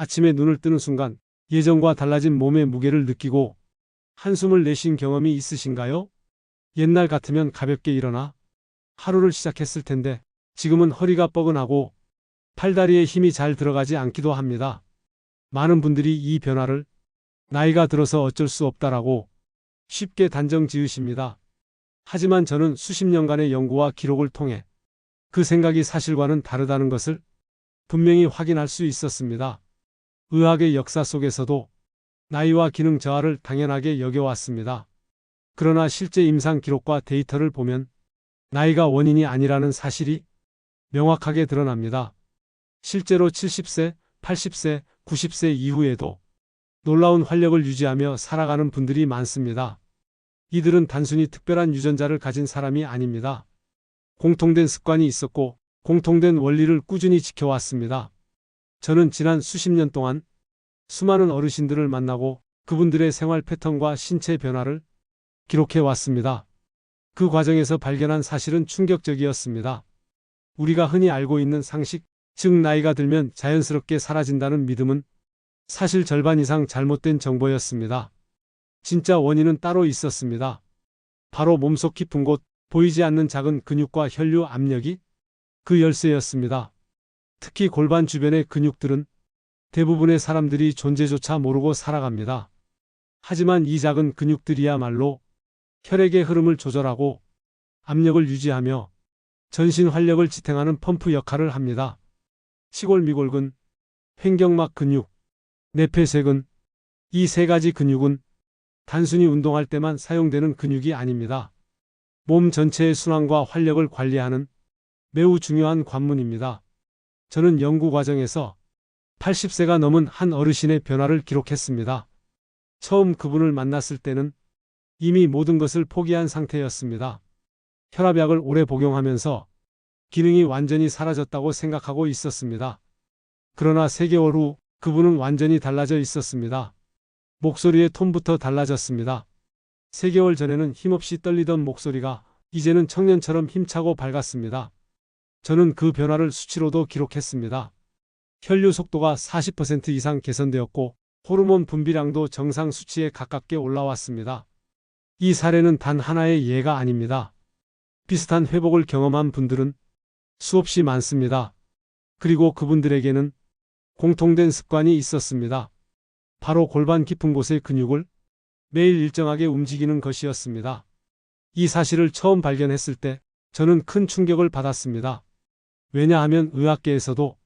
아침에 눈을 뜨는 순간 예전과 달라진 몸의 무게를 느끼고 한숨을 내쉰 경험이 있으신가요? 옛날 같으면 가볍게 일어나 하루를 시작했을 텐데 지금은 허리가 뻐근하고 팔다리에 힘이 잘 들어가지 않기도 합니다. 많은 분들이 이 변화를 나이가 들어서 어쩔 수 없다라고 쉽게 단정 지으십니다. 하지만 저는 수십 년간의 연구와 기록을 통해 그 생각이 사실과는 다르다는 것을 분명히 확인할 수 있었습니다. 의학의 역사 속에서도 나이와 기능 저하를 당연하게 여겨왔습니다. 그러나 실제 임상 기록과 데이터를 보면 나이가 원인이 아니라는 사실이 명확하게 드러납니다. 실제로 70세, 80세, 90세 이후에도 놀라운 활력을 유지하며 살아가는 분들이 많습니다. 이들은 단순히 특별한 유전자를 가진 사람이 아닙니다. 공통된 습관이 있었고 공통된 원리를 꾸준히 지켜왔습니다. 저는 지난 수십 년 동안 수많은 어르신들을 만나고 그분들의 생활 패턴과 신체 변화를 기록해 왔습니다. 그 과정에서 발견한 사실은 충격적이었습니다. 우리가 흔히 알고 있는 상식, 즉 나이가 들면 자연스럽게 사라진다는 믿음은 사실 절반 이상 잘못된 정보였습니다. 진짜 원인은 따로 있었습니다. 바로 몸속 깊은 곳, 보이지 않는 작은 근육과 혈류 압력이 그 열쇠였습니다. 특히 골반 주변의 근육들은 대부분의 사람들이 존재조차 모르고 살아갑니다. 하지만 이 작은 근육들이야말로 혈액의 흐름을 조절하고 압력을 유지하며 전신 활력을 지탱하는 펌프 역할을 합니다. 시골 미골근, 횡격막 근육, 뇌폐쇄근, 이세 가지 근육은 단순히 운동할 때만 사용되는 근육이 아닙니다. 몸 전체의 순환과 활력을 관리하는 매우 중요한 관문입니다. 저는 연구 과정에서 80세가 넘은 한 어르신의 변화를 기록했습니다. 처음 그분을 만났을 때는 이미 모든 것을 포기한 상태였습니다. 혈압약을 오래 복용하면서 기능이 완전히 사라졌다고 생각하고 있었습니다. 그러나 3개월 후 그분은 완전히 달라져 있었습니다. 목소리의 톤부터 달라졌습니다. 3개월 전에는 힘없이 떨리던 목소리가 이제는 청년처럼 힘차고 밝았습니다. 저는 그 변화를 수치로도 기록했습니다. 혈류 속도가 40% 이상 개선되었고 호르몬 분비량도 정상 수치에 가깝게 올라왔습니다. 이 사례는 단 하나의 예가 아닙니다. 비슷한 회복을 경험한 분들은 수없이 많습니다. 그리고 그분들에게는 공통된 습관이 있었습니다. 바로 골반 깊은 곳의 근육을 매일 일정하게 움직이는 것이었습니다. 이 사실을 처음 발견했을 때 저는 큰 충격을 받았습니다. 왜냐하면 의학계에서도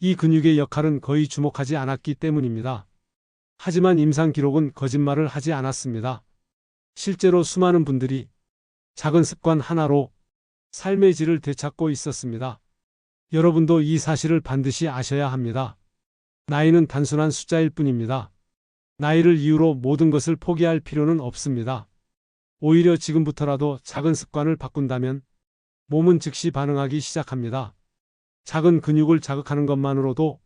이 근육의 역할은 거의 주목하지 않았기 때문입니다. 하지만 임상 기록은 거짓말을 하지 않았습니다. 실제로 수많은 분들이 작은 습관 하나로 삶의 질을 되찾고 있었습니다. 여러분도 이 사실을 반드시 아셔야 합니다. 나이는 단순한 숫자일 뿐입니다. 나이를 이유로 모든 것을 포기할 필요는 없습니다. 오히려 지금부터라도 작은 습관을 바꾼다면 몸은 즉시 반응하기 시작합니다. 작은 근육을 자극하는 것만으로도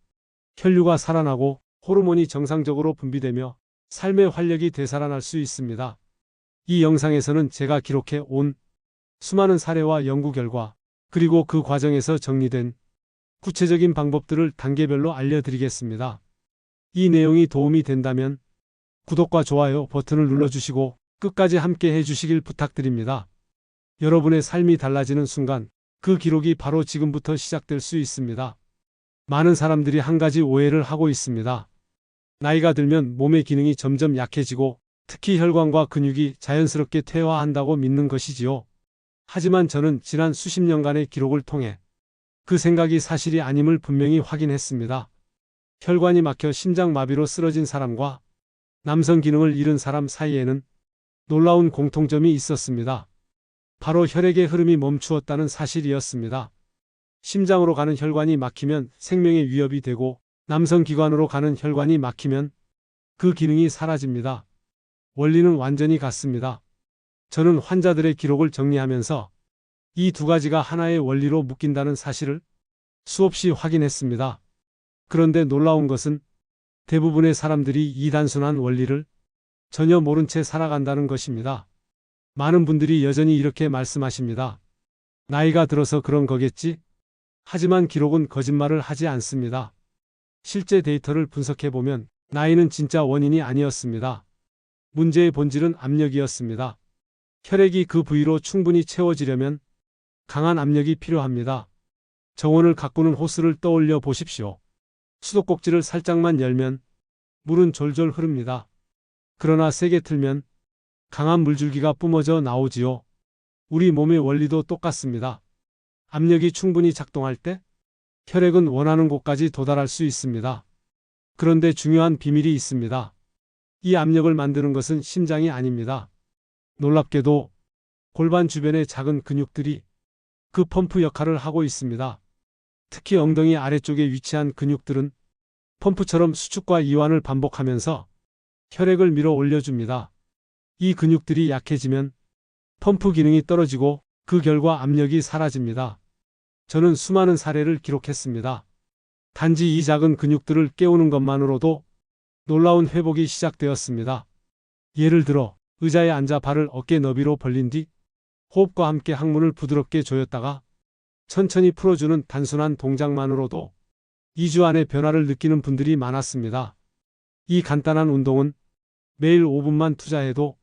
혈류가 살아나고 호르몬이 정상적으로 분비되며 삶의 활력이 되살아날 수 있습니다. 이 영상에서는 제가 기록해 온 수많은 사례와 연구 결과 그리고 그 과정에서 정리된 구체적인 방법들을 단계별로 알려드리겠습니다. 이 내용이 도움이 된다면 구독과 좋아요 버튼을 눌러주시고 끝까지 함께 해주시길 부탁드립니다. 여러분의 삶이 달라지는 순간 그 기록이 바로 지금부터 시작될 수 있습니다. 많은 사람들이 한 가지 오해를 하고 있습니다. 나이가 들면 몸의 기능이 점점 약해지고 특히 혈관과 근육이 자연스럽게 퇴화한다고 믿는 것이지요. 하지만 저는 지난 수십 년간의 기록을 통해 그 생각이 사실이 아님을 분명히 확인했습니다. 혈관이 막혀 심장마비로 쓰러진 사람과 남성 기능을 잃은 사람 사이에는 놀라운 공통점이 있었습니다. 바로 혈액의 흐름이 멈추었다는 사실이었습니다. 심장으로 가는 혈관이 막히면 생명의 위협이 되고 남성 기관으로 가는 혈관이 막히면 그 기능이 사라집니다. 원리는 완전히 같습니다. 저는 환자들의 기록을 정리하면서 이 두 가지가 하나의 원리로 묶인다는 사실을 수없이 확인했습니다. 그런데 놀라운 것은 대부분의 사람들이 이 단순한 원리를 전혀 모른 채 살아간다는 것입니다. 많은 분들이 여전히 이렇게 말씀하십니다. 나이가 들어서 그런 거겠지? 하지만 기록은 거짓말을 하지 않습니다. 실제 데이터를 분석해 보면 나이는 진짜 원인이 아니었습니다. 문제의 본질은 압력이었습니다. 혈액이 그 부위로 충분히 채워지려면 강한 압력이 필요합니다. 정원을 가꾸는 호스를 떠올려 보십시오. 수도꼭지를 살짝만 열면 물은 졸졸 흐릅니다. 그러나 세게 틀면 강한 물줄기가 뿜어져 나오지요. 우리 몸의 원리도 똑같습니다. 압력이 충분히 작동할 때 혈액은 원하는 곳까지 도달할 수 있습니다. 그런데 중요한 비밀이 있습니다. 이 압력을 만드는 것은 심장이 아닙니다. 놀랍게도 골반 주변의 작은 근육들이 그 펌프 역할을 하고 있습니다. 특히 엉덩이 아래쪽에 위치한 근육들은 펌프처럼 수축과 이완을 반복하면서 혈액을 밀어 올려줍니다. 이 근육들이 약해지면 펌프 기능이 떨어지고 그 결과 압력이 사라집니다. 저는 수많은 사례를 기록했습니다. 단지 이 작은 근육들을 깨우는 것만으로도 놀라운 회복이 시작되었습니다. 예를 들어 의자에 앉아 발을 어깨 너비로 벌린 뒤 호흡과 함께 항문을 부드럽게 조였다가 천천히 풀어주는 단순한 동작만으로도 2주 안에 변화를 느끼는 분들이 많았습니다. 이 간단한 운동은 매일 5분만 투자해도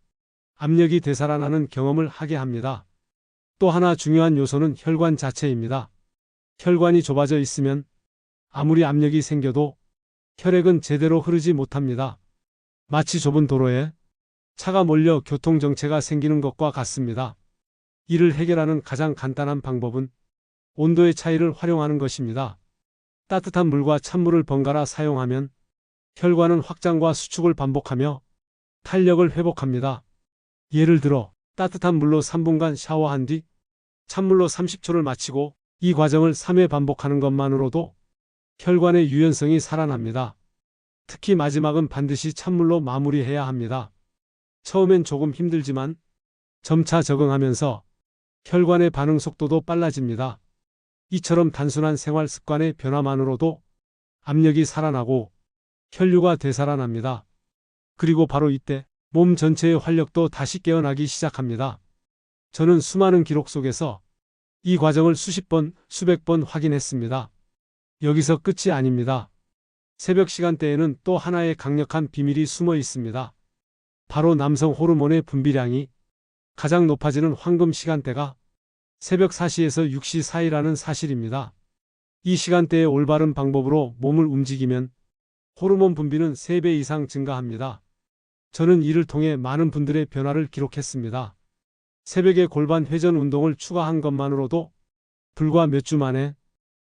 압력이 되살아나는 경험을 하게 합니다. 또 하나 중요한 요소는 혈관 자체입니다. 혈관이 좁아져 있으면 아무리 압력이 생겨도 혈액은 제대로 흐르지 못합니다. 마치 좁은 도로에 차가 몰려 교통정체가 생기는 것과 같습니다. 이를 해결하는 가장 간단한 방법은 온도의 차이를 활용하는 것입니다. 따뜻한 물과 찬물을 번갈아 사용하면 혈관은 확장과 수축을 반복하며 탄력을 회복합니다. 예를 들어 따뜻한 물로 3분간 샤워한 뒤 찬물로 30초를 마치고 이 과정을 3회 반복하는 것만으로도 혈관의 유연성이 살아납니다. 특히 마지막은 반드시 찬물로 마무리해야 합니다. 처음엔 조금 힘들지만 점차 적응하면서 혈관의 반응 속도도 빨라집니다. 이처럼 단순한 생활 습관의 변화만으로도 압력이 살아나고 혈류가 되살아납니다. 그리고 바로 이때 몸 전체의 활력도 다시 깨어나기 시작합니다. 저는 수많은 기록 속에서 이 과정을 수십 번, 수백 번 확인했습니다. 여기서 끝이 아닙니다. 새벽 시간대에는 또 하나의 강력한 비밀이 숨어 있습니다. 바로 남성 호르몬의 분비량이 가장 높아지는 황금 시간대가 새벽 4시에서 6시 사이라는 사실입니다. 이 시간대에 올바른 방법으로 몸을 움직이면 호르몬 분비는 3배 이상 증가합니다. 저는 이를 통해 많은 분들의 변화를 기록했습니다. 새벽에 골반 회전 운동을 추가한 것만으로도 불과 몇 주 만에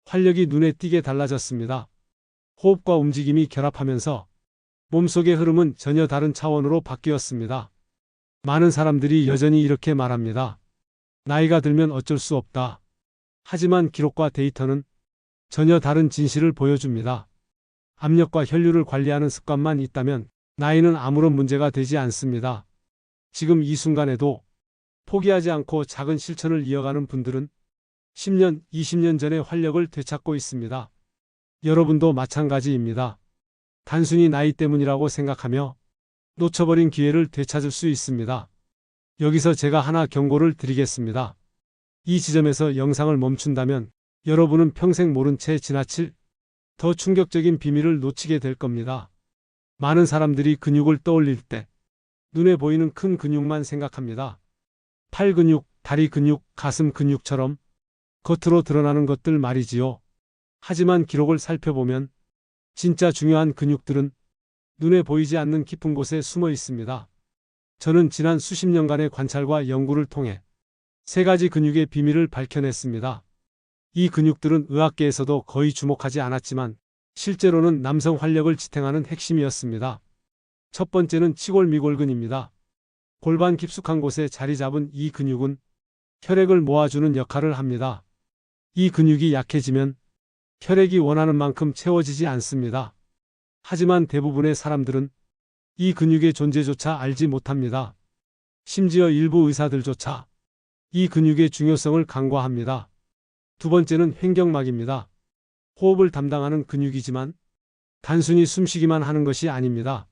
활력이 눈에 띄게 달라졌습니다. 호흡과 움직임이 결합하면서 몸속의 흐름은 전혀 다른 차원으로 바뀌었습니다. 많은 사람들이 여전히 이렇게 말합니다. 나이가 들면 어쩔 수 없다. 하지만 기록과 데이터는 전혀 다른 진실을 보여줍니다. 압력과 혈류를 관리하는 습관만 있다면 나이는 아무런 문제가 되지 않습니다. 지금 이 순간에도 포기하지 않고 작은 실천을 이어가는 분들은 10년, 20년 전의 활력을 되찾고 있습니다. 여러분도 마찬가지입니다. 단순히 나이 때문이라고 생각하며 놓쳐버린 기회를 되찾을 수 있습니다. 여기서 제가 하나 경고를 드리겠습니다. 이 지점에서 영상을 멈춘다면 여러분은 평생 모른 채 지나칠 더 충격적인 비밀을 놓치게 될 겁니다. 많은 사람들이 근육을 떠올릴 때 눈에 보이는 큰 근육만 생각합니다. 팔 근육, 다리 근육, 가슴 근육처럼 겉으로 드러나는 것들 말이지요. 하지만 기록을 살펴보면 진짜 중요한 근육들은 눈에 보이지 않는 깊은 곳에 숨어 있습니다. 저는 지난 수십 년간의 관찰과 연구를 통해 세 가지 근육의 비밀을 밝혀냈습니다. 이 근육들은 의학계에서도 거의 주목하지 않았지만 실제로는 남성 활력을 지탱하는 핵심이었습니다. 첫 번째는 치골미골근입니다. 골반 깊숙한 곳에 자리 잡은 이 근육은 혈액을 모아주는 역할을 합니다. 이 근육이 약해지면 혈액이 원하는 만큼 채워지지 않습니다. 하지만 대부분의 사람들은 이 근육의 존재조차 알지 못합니다. 심지어 일부 의사들조차 이 근육의 중요성을 간과합니다. 두 번째는 횡격막입니다. 호흡을 담당하는 근육이지만 단순히 숨쉬기만 하는 것이 아닙니다.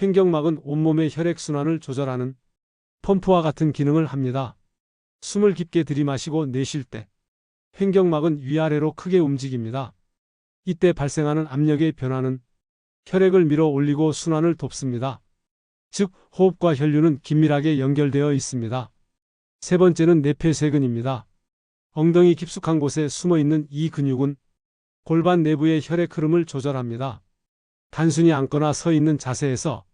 횡격막은 온몸의 혈액순환을 조절하는 펌프와 같은 기능을 합니다. 숨을 깊게 들이마시고 내쉴 때 횡격막은 위아래로 크게 움직입니다. 이때 발생하는 압력의 변화는 혈액을 밀어 올리고 순환을 돕습니다. 즉, 호흡과 혈류는 긴밀하게 연결되어 있습니다. 세 번째는 뇌폐쇄근입니다. 엉덩이 깊숙한 곳에 숨어 있는 이 근육은 골반 내부의 혈액 흐름을 조절합니다. 단순히 앉거나 서 있는 자세에서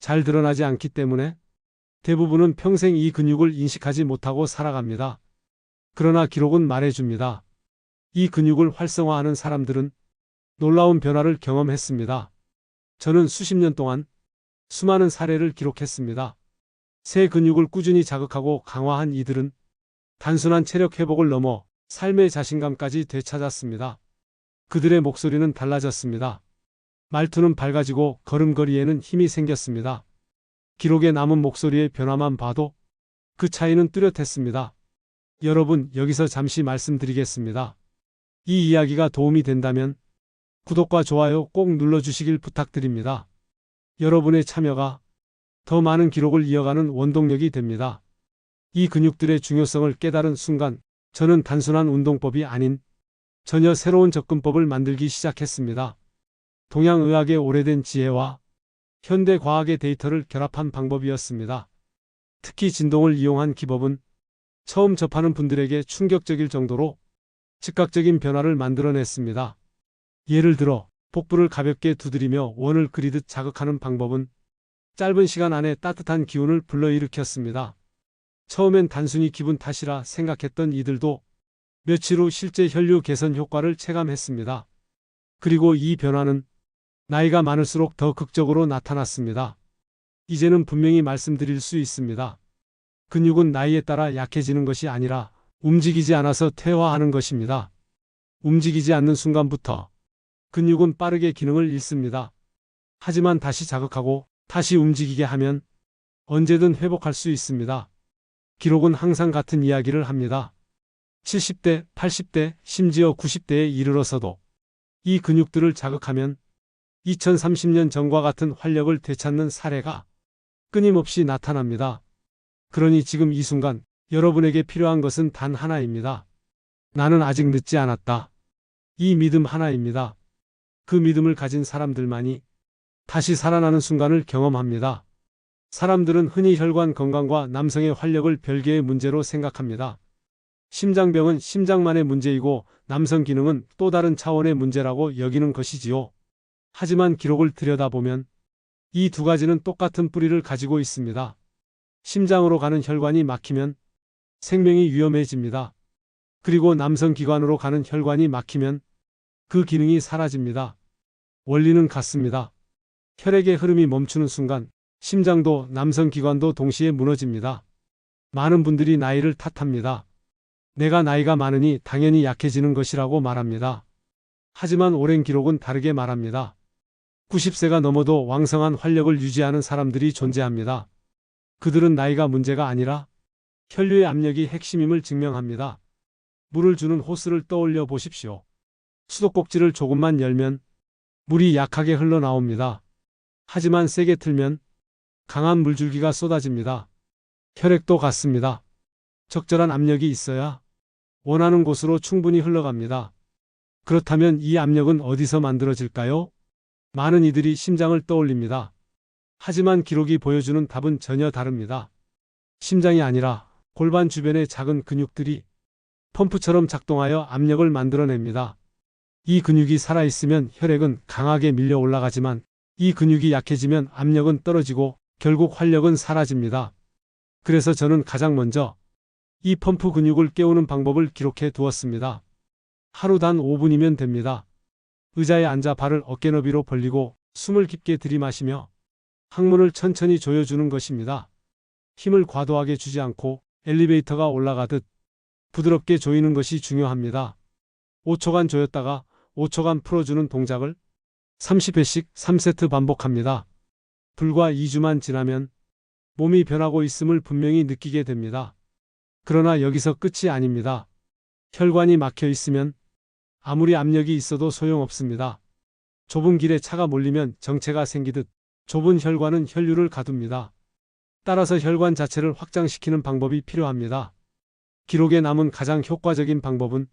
잘 드러나지 않기 때문에 대부분은 평생 이 근육을 인식하지 못하고 살아갑니다. 그러나 기록은 말해줍니다. 이 근육을 활성화하는 사람들은 놀라운 변화를 경험했습니다. 저는 수십 년 동안 수많은 사례를 기록했습니다. 새 근육을 꾸준히 자극하고 강화한 이들은 단순한 체력 회복을 넘어 삶의 자신감까지 되찾았습니다. 그들의 목소리는 달라졌습니다. 말투는 밝아지고 걸음걸이에는 힘이 생겼습니다. 기록에 남은 목소리의 변화만 봐도 그 차이는 뚜렷했습니다. 여러분, 여기서 잠시 말씀드리겠습니다. 이 이야기가 도움이 된다면 구독과 좋아요 꼭 눌러주시길 부탁드립니다. 여러분의 참여가 더 많은 기록을 이어가는 원동력이 됩니다. 이 근육들의 중요성을 깨달은 순간 저는 단순한 운동법이 아닌 전혀 새로운 접근법을 만들기 시작했습니다. 동양의학의 오래된 지혜와 현대 과학의 데이터를 결합한 방법이었습니다. 특히 진동을 이용한 기법은 처음 접하는 분들에게 충격적일 정도로 즉각적인 변화를 만들어냈습니다. 예를 들어 복부를 가볍게 두드리며 원을 그리듯 자극하는 방법은 짧은 시간 안에 따뜻한 기운을 불러일으켰습니다. 처음엔 단순히 기분 탓이라 생각했던 이들도 며칠 후 실제 혈류 개선 효과를 체감했습니다. 그리고 이 변화는 나이가 많을수록 더 극적으로 나타났습니다. 이제는 분명히 말씀드릴 수 있습니다. 근육은 나이에 따라 약해지는 것이 아니라 움직이지 않아서 퇴화하는 것입니다. 움직이지 않는 순간부터 근육은 빠르게 기능을 잃습니다. 하지만 다시 자극하고 다시 움직이게 하면 언제든 회복할 수 있습니다. 기록은 항상 같은 이야기를 합니다. 70대, 80대, 심지어 90대에 이르러서도 이 근육들을 자극하면 2030년 전과 같은 활력을 되찾는 사례가 끊임없이 나타납니다. 그러니 지금 이 순간 여러분에게 필요한 것은 단 하나입니다. 나는 아직 늦지 않았다. 이 믿음 하나입니다. 그 믿음을 가진 사람들만이 다시 살아나는 순간을 경험합니다. 사람들은 흔히 혈관 건강과 남성의 활력을 별개의 문제로 생각합니다. 심장병은 심장만의 문제이고 남성 기능은 또 다른 차원의 문제라고 여기는 것이지요. 하지만 기록을 들여다보면 이 두 가지는 똑같은 뿌리를 가지고 있습니다. 심장으로 가는 혈관이 막히면 생명이 위험해집니다. 그리고 남성 기관으로 가는 혈관이 막히면 그 기능이 사라집니다. 원리는 같습니다. 혈액의 흐름이 멈추는 순간 심장도 남성 기관도 동시에 무너집니다. 많은 분들이 나이를 탓합니다. 내가 나이가 많으니 당연히 약해지는 것이라고 말합니다. 하지만 오랜 기록은 다르게 말합니다. 90세가 넘어도 왕성한 활력을 유지하는 사람들이 존재합니다. 그들은 나이가 문제가 아니라 혈류의 압력이 핵심임을 증명합니다. 물을 주는 호스를 떠올려 보십시오. 수도꼭지를 조금만 열면 물이 약하게 흘러나옵니다. 하지만 세게 틀면 강한 물줄기가 쏟아집니다. 혈액도 같습니다. 적절한 압력이 있어야 원하는 곳으로 충분히 흘러갑니다. 그렇다면 이 압력은 어디서 만들어질까요? 많은 이들이 심장을 떠올립니다. 하지만 기록이 보여주는 답은 전혀 다릅니다. 심장이 아니라 골반 주변의 작은 근육들이 펌프처럼 작동하여 압력을 만들어냅니다. 이 근육이 살아있으면 혈액은 강하게 밀려 올라가지만 이 근육이 약해지면 압력은 떨어지고 결국 활력은 사라집니다. 그래서 저는 가장 먼저 이 펌프 근육을 깨우는 방법을 기록해 두었습니다. 하루 단 5분이면 됩니다. 의자에 앉아 발을 어깨 너비로 벌리고 숨을 깊게 들이마시며 항문을 천천히 조여주는 것입니다. 힘을 과도하게 주지 않고 엘리베이터가 올라가듯 부드럽게 조이는 것이 중요합니다. 5초간 조였다가 5초간 풀어주는 동작을 30회씩 3세트 반복합니다. 불과 2주만 지나면 몸이 변하고 있음을 분명히 느끼게 됩니다. 그러나 여기서 끝이 아닙니다. 혈관이 막혀 있으면 아무리 압력이 있어도 소용없습니다. 좁은 길에 차가 몰리면 정체가 생기듯 좁은 혈관은 혈류를 가둡니다. 따라서 혈관 자체를 확장시키는 방법이 필요합니다. 기록에 남은 가장 효과적인 방법은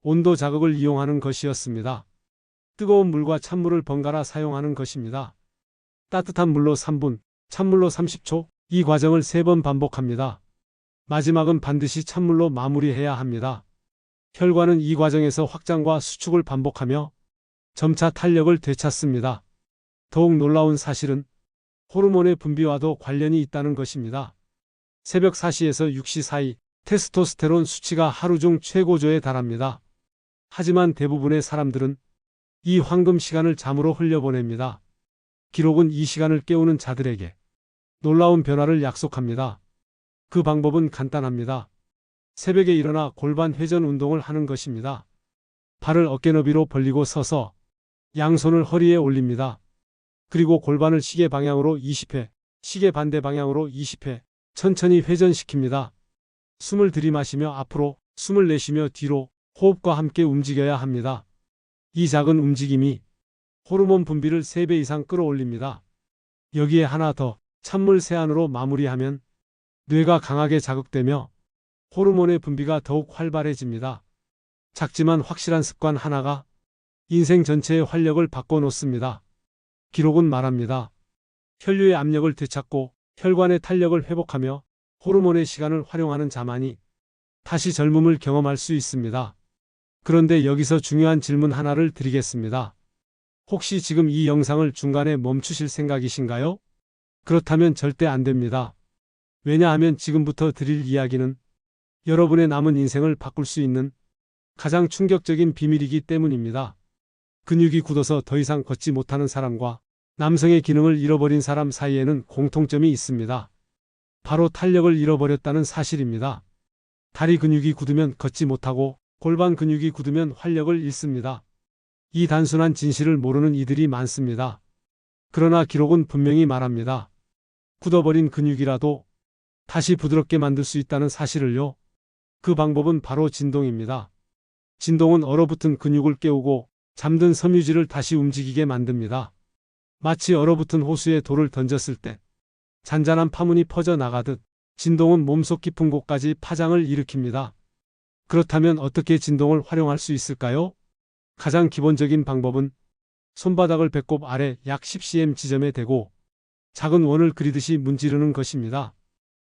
온도 자극을 이용하는 것이었습니다. 뜨거운 물과 찬물을 번갈아 사용하는 것입니다. 따뜻한 물로 3분, 찬물로 30초, 이 과정을 3번 반복합니다. 마지막은 반드시 찬물로 마무리해야 합니다. 혈관은 이 과정에서 확장과 수축을 반복하며 점차 탄력을 되찾습니다. 더욱 놀라운 사실은 호르몬의 분비와도 관련이 있다는 것입니다. 새벽 4시에서 6시 사이 테스토스테론 수치가 하루 중 최고조에 달합니다. 하지만 대부분의 사람들은 이 황금 시간을 잠으로 흘려보냅니다. 기록은 이 시간을 깨우는 자들에게 놀라운 변화를 약속합니다. 그 방법은 간단합니다. 새벽에 일어나 골반 회전 운동을 하는 것입니다. 발을 어깨 너비로 벌리고 서서 양손을 허리에 올립니다. 그리고 골반을 시계 방향으로 20회, 시계 반대 방향으로 20회 천천히 회전시킵니다. 숨을 들이마시며 앞으로, 숨을 내쉬며 뒤로 호흡과 함께 움직여야 합니다. 이 작은 움직임이 호르몬 분비를 3배 이상 끌어올립니다. 여기에 하나 더 찬물 세안으로 마무리하면 뇌가 강하게 자극되며 호르몬의 분비가 더욱 활발해집니다. 작지만 확실한 습관 하나가 인생 전체의 활력을 바꿔놓습니다. 기록은 말합니다. 혈류의 압력을 되찾고 혈관의 탄력을 회복하며 호르몬의 시간을 활용하는 자만이 다시 젊음을 경험할 수 있습니다. 그런데 여기서 중요한 질문 하나를 드리겠습니다. 혹시 지금 이 영상을 중간에 멈추실 생각이신가요? 그렇다면 절대 안 됩니다. 왜냐하면 지금부터 드릴 이야기는 여러분의 남은 인생을 바꿀 수 있는 가장 충격적인 비밀이기 때문입니다. 근육이 굳어서 더 이상 걷지 못하는 사람과 남성의 기능을 잃어버린 사람 사이에는 공통점이 있습니다. 바로 탄력을 잃어버렸다는 사실입니다. 다리 근육이 굳으면 걷지 못하고 골반 근육이 굳으면 활력을 잃습니다. 이 단순한 진실을 모르는 이들이 많습니다. 그러나 기록은 분명히 말합니다. 굳어버린 근육이라도 다시 부드럽게 만들 수 있다는 사실을요. 그 방법은 바로 진동입니다. 진동은 얼어붙은 근육을 깨우고 잠든 섬유질을 다시 움직이게 만듭니다. 마치 얼어붙은 호수에 돌을 던졌을 때 잔잔한 파문이 퍼져 나가듯 진동은 몸속 깊은 곳까지 파장을 일으킵니다. 그렇다면 어떻게 진동을 활용할 수 있을까요? 가장 기본적인 방법은 손바닥을 배꼽 아래 약 10cm 지점에 대고 작은 원을 그리듯이 문지르는 것입니다.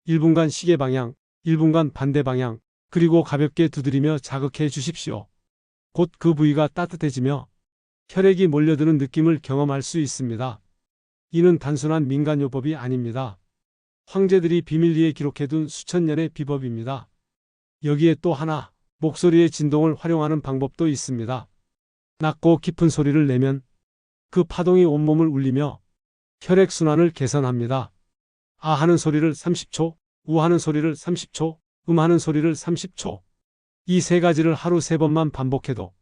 1분간 시계 방향, 1분간 반대 방향, 그리고 가볍게 두드리며 자극해 주십시오. 곧 그 부위가 따뜻해지며 혈액이 몰려드는 느낌을 경험할 수 있습니다. 이는 단순한 민간요법이 아닙니다. 황제들이 비밀리에 기록해둔 수천 년의 비법입니다. 여기에 또 하나, 목소리의 진동을 활용하는 방법도 있습니다. 낮고 깊은 소리를 내면 그 파동이 온몸을 울리며 혈액순환을 개선합니다. 아 하는 소리를 30초, 우 하는 소리를 30초, 음 하는 소리를 30초. 이 세 가지를 하루 세 번만 반복해도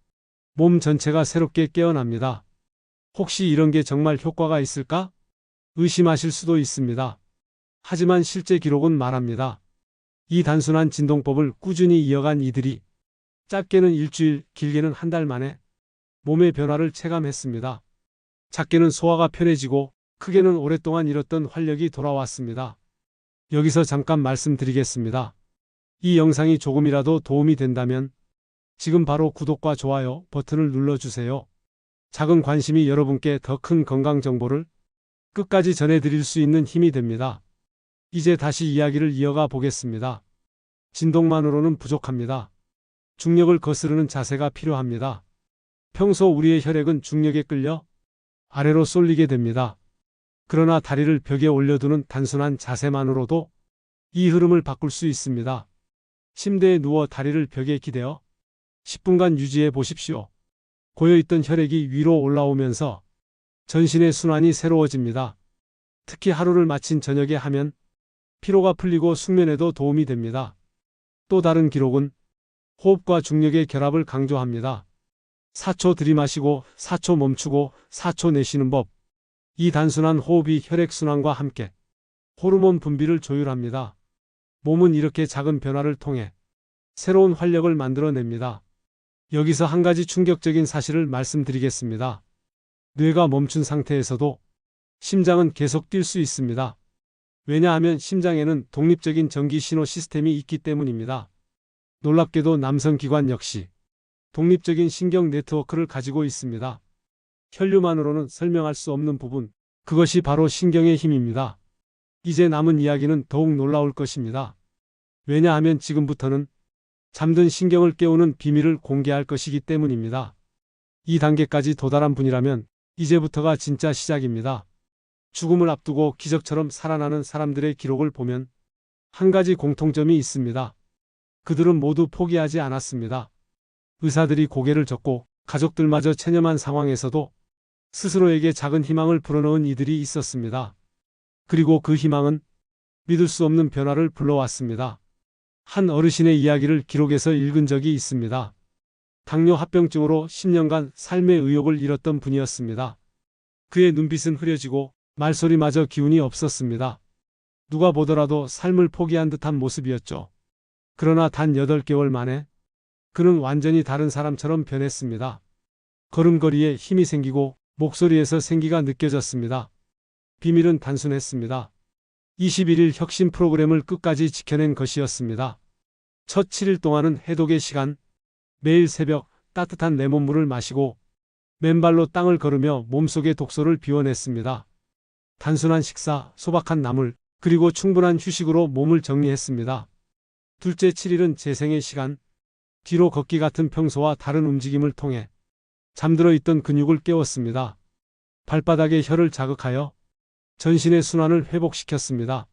몸 전체가 새롭게 깨어납니다. 혹시 이런 게 정말 효과가 있을까? 의심하실 수도 있습니다. 하지만 실제 기록은 말합니다. 이 단순한 진동법을 꾸준히 이어간 이들이 짧게는 일주일, 길게는 한 달 만에 몸의 변화를 체감했습니다. 작게는 소화가 편해지고 크게는 오랫동안 잃었던 활력이 돌아왔습니다. 여기서 잠깐 말씀드리겠습니다. 이 영상이 조금이라도 도움이 된다면 지금 바로 구독과 좋아요 버튼을 눌러주세요. 작은 관심이 여러분께 더 큰 건강 정보를 끝까지 전해드릴 수 있는 힘이 됩니다. 이제 다시 이야기를 이어가 보겠습니다. 진동만으로는 부족합니다. 중력을 거스르는 자세가 필요합니다. 평소 우리의 혈액은 중력에 끌려 아래로 쏠리게 됩니다. 그러나 다리를 벽에 올려두는 단순한 자세만으로도 이 흐름을 바꿀 수 있습니다. 침대에 누워 다리를 벽에 기대어 10분간 유지해 보십시오. 고여있던 혈액이 위로 올라오면서 전신의 순환이 새로워집니다. 특히 하루를 마친 저녁에 하면 피로가 풀리고 숙면에도 도움이 됩니다. 또 다른 기록은 호흡과 중력의 결합을 강조합니다. 4초 들이마시고 4초 멈추고 4초 내쉬는 법. 이 단순한 호흡이 혈액순환과 함께 호르몬 분비를 조율합니다. 몸은 이렇게 작은 변화를 통해 새로운 활력을 만들어냅니다. 여기서 한 가지 충격적인 사실을 말씀드리겠습니다. 뇌가 멈춘 상태에서도 심장은 계속 뛸 수 있습니다. 왜냐하면 심장에는 독립적인 전기 신호 시스템이 있기 때문입니다. 놀랍게도 남성 기관 역시 독립적인 신경 네트워크를 가지고 있습니다. 혈류만으로는 설명할 수 없는 부분, 그것이 바로 신경의 힘입니다. 이제 남은 이야기는 더욱 놀라울 것입니다. 왜냐하면 지금부터는 잠든 신경을 깨우는 비밀을 공개할 것이기 때문입니다. 이 단계까지 도달한 분이라면 이제부터가 진짜 시작입니다. 죽음을 앞두고 기적처럼 살아나는 사람들의 기록을 보면 한 가지 공통점이 있습니다. 그들은 모두 포기하지 않았습니다. 의사들이 고개를 젓고 가족들마저 체념한 상황에서도 스스로에게 작은 희망을 불어넣은 이들이 있었습니다. 그리고 그 희망은 믿을 수 없는 변화를 불러왔습니다. 한 어르신의 이야기를 기록해서 읽은 적이 있습니다. 당뇨 합병증으로 10년간 삶의 의욕을 잃었던 분이었습니다. 그의 눈빛은 흐려지고 말소리마저 기운이 없었습니다. 누가 보더라도 삶을 포기한 듯한 모습이었죠. 그러나 단 8개월 만에 그는 완전히 다른 사람처럼 변했습니다. 걸음걸이에 힘이 생기고 목소리에서 생기가 느껴졌습니다. 비밀은 단순했습니다. 21일 혁신 프로그램을 끝까지 지켜낸 것이었습니다. 첫 7일 동안은 해독의 시간, 매일 새벽 따뜻한 레몬물을 마시고 맨발로 땅을 걸으며 몸속의 독소를 비워냈습니다. 단순한 식사, 소박한 나물, 그리고 충분한 휴식으로 몸을 정리했습니다. 둘째 7일은 재생의 시간, 뒤로 걷기 같은 평소와 다른 움직임을 통해 잠들어 있던 근육을 깨웠습니다. 발바닥에 혀를 자극하여 전신의 순환을 회복시켰습니다.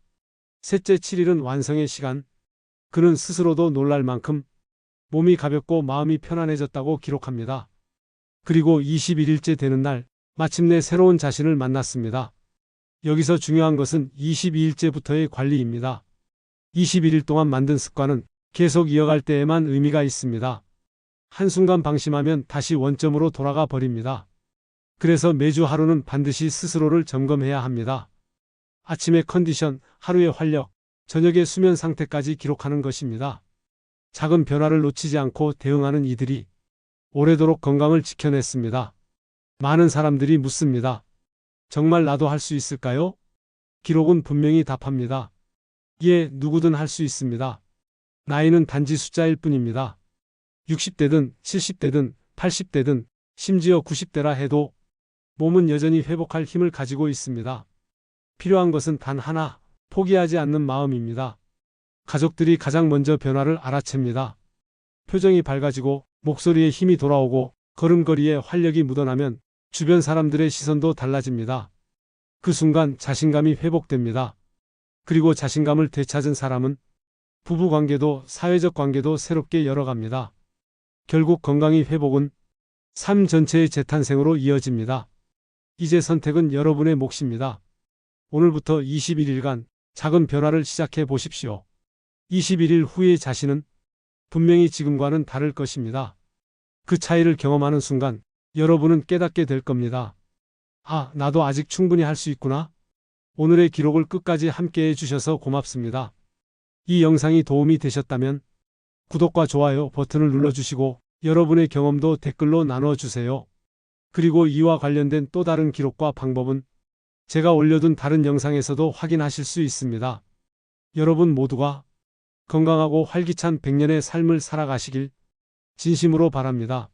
셋째 7일은 완성의 시간. 그는 스스로도 놀랄 만큼 몸이 가볍고 마음이 편안해졌다고 기록합니다. 그리고 21일째 되는 날, 마침내 새로운 자신을 만났습니다. 여기서 중요한 것은 22일째부터의 관리입니다. 21일 동안 만든 습관은 계속 이어갈 때에만 의미가 있습니다. 한순간 방심하면 다시 원점으로 돌아가 버립니다. 그래서 매주 하루는 반드시 스스로를 점검해야 합니다. 아침의 컨디션, 하루의 활력, 저녁의 수면 상태까지 기록하는 것입니다. 작은 변화를 놓치지 않고 대응하는 이들이 오래도록 건강을 지켜냈습니다. 많은 사람들이 묻습니다. 정말 나도 할 수 있을까요? 기록은 분명히 답합니다. 예, 누구든 할 수 있습니다. 나이는 단지 숫자일 뿐입니다. 60대든 70대든 80대든 심지어 90대라 해도 몸은 여전히 회복할 힘을 가지고 있습니다. 필요한 것은 단 하나, 포기하지 않는 마음입니다. 가족들이 가장 먼저 변화를 알아챕니다. 표정이 밝아지고 목소리에 힘이 돌아오고 걸음걸이에 활력이 묻어나면 주변 사람들의 시선도 달라집니다. 그 순간 자신감이 회복됩니다. 그리고 자신감을 되찾은 사람은 부부 관계도 사회적 관계도 새롭게 열어갑니다. 결국 건강이 회복은 삶 전체의 재탄생으로 이어집니다. 이제 선택은 여러분의 몫입니다. 오늘부터 21일간 작은 변화를 시작해 보십시오. 21일 후의 자신은 분명히 지금과는 다를 것입니다. 그 차이를 경험하는 순간 여러분은 깨닫게 될 겁니다. 아, 나도 아직 충분히 할 수 있구나. 오늘의 기록을 끝까지 함께 해주셔서 고맙습니다. 이 영상이 도움이 되셨다면 구독과 좋아요 버튼을 눌러주시고 여러분의 경험도 댓글로 나눠주세요. 그리고 이와 관련된 또 다른 기록과 방법은 제가 올려둔 다른 영상에서도 확인하실 수 있습니다. 여러분 모두가 건강하고 활기찬 100년의 삶을 살아가시길 진심으로 바랍니다.